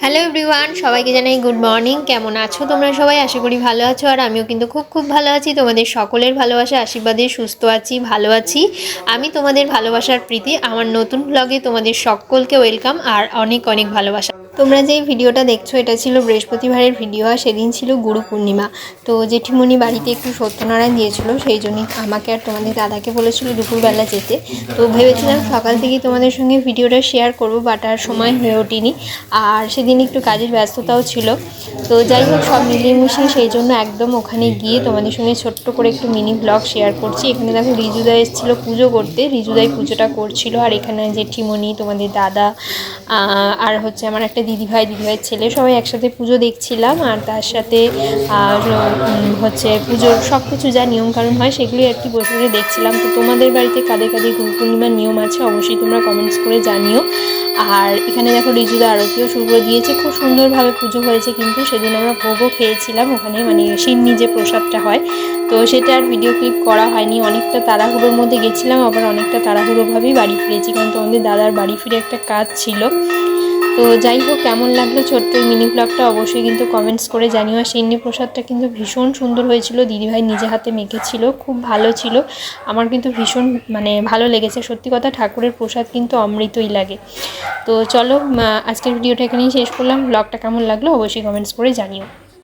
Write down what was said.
Hello everyone সবাইকে জানাই good morning কেমন আছো তোমরা সবাই? আশা করি ভালো আছো আর আমিও কিন্তু খুব খুব ভালো আছি। তোমাদের সকলের ভালোবাসা, আশীর্বাদে সুস্থ আছি, ভালো আছি। আমি তোমাদের ভালোবাসার প্রীতি, আমার নতুন ব্লগে তোমাদের সকলকে ওয়েলকাম আর অনেক অনেক ভালোবাসা। তোমরা যে ভিডিওটা দেখছ, এটা ছিল বৃহস্পতিবারের ভিডিও আর সেদিন ছিল গুরু পূর্ণিমা। তো জেঠিমণি বাড়িতে একটু সত্যনারায়ণ দিয়েছিল, সেই জন্যই আমাকে আর তোমাদের দাদাকে বলেছিল দুপুরবেলা যেতে। তো ভেবেছিলাম সকাল থেকেই তোমাদের সঙ্গে ভিডিওটা শেয়ার করব বাট আর সময় হয়ে ওঠেনি। আর সেদিন একটু কাজের ব্যস্ততাও ছিল। তো যাই হোক, সব মিলিয়ে মিশিয়ে সেই জন্য একদম ওখানে গিয়ে তোমাদের সঙ্গে ছোট্ট করে একটু মিনি ব্লগ শেয়ার করছি। এখানে দেখো রিজুদা এসেছিল পুজো করতে। রিজুদাই পুজোটা করছিল। আর এখানে জেঠিমণি, তোমাদের দাদা আর হচ্ছে আমার একটা দিদিভাই দিদিভাইয়ের ছেলে সবাই একসাথে পুজো দেখছিলাম আর তার সাথে আর হচ্ছে পুজোর সব কিছু যা নিয়মকানুন হয় সেগুলি আর কি বসে বসে দেখছিলাম। তো তোমাদের বাড়িতে কাদের কাদের গুরু পূর্ণিমার নিয়ম আছে, অবশ্যই তোমরা কমেন্টস করে জানিও। আর এখানে দেখো রিজুদা আরতিও শুরু করে দিয়েছে। খুব সুন্দরভাবে পুজো হয়েছে কিন্তু সেদিন আমরা ভোগও খেয়েছিলাম ওখানে মানে সিন্নি যে প্রসাদটা হয়। তো সেটা আর ভিডিও ক্লিপ করা হয়নি। অনেকটা তাড়াহুড়োর মধ্যে গেছিলাম, আবার অনেকটা তাড়াহুড়োভাবেই বাড়ি ফিরেছি কারণ তোমাদের দাদার বাড়ি ফিরে একটা কাজ ছিল। তো যাই হোক, কেমন লাগল ছোট্ট এই মিনি ব্লগটা অবশ্যই কিন্তু কমেন্টস করে জানিও। আর সেন্নি প্রসাদটা কিন্তু ভীষণ সুন্দর হয়েছিল। দিদিভাই নিজে হাতে মেখেছিল, খুব ভালো ছিল। আমার কিন্তু ভীষণ মানে ভালো লেগেছে। সত্যি কথা, ঠাকুরের প্রসাদ কিন্তু অমৃতই লাগে। তো চলো আজকের ভিডিওটা এখানেই শেষ করলাম। ব্লগটা কেমন লাগল অবশ্যই কমেন্টস করে জানিও।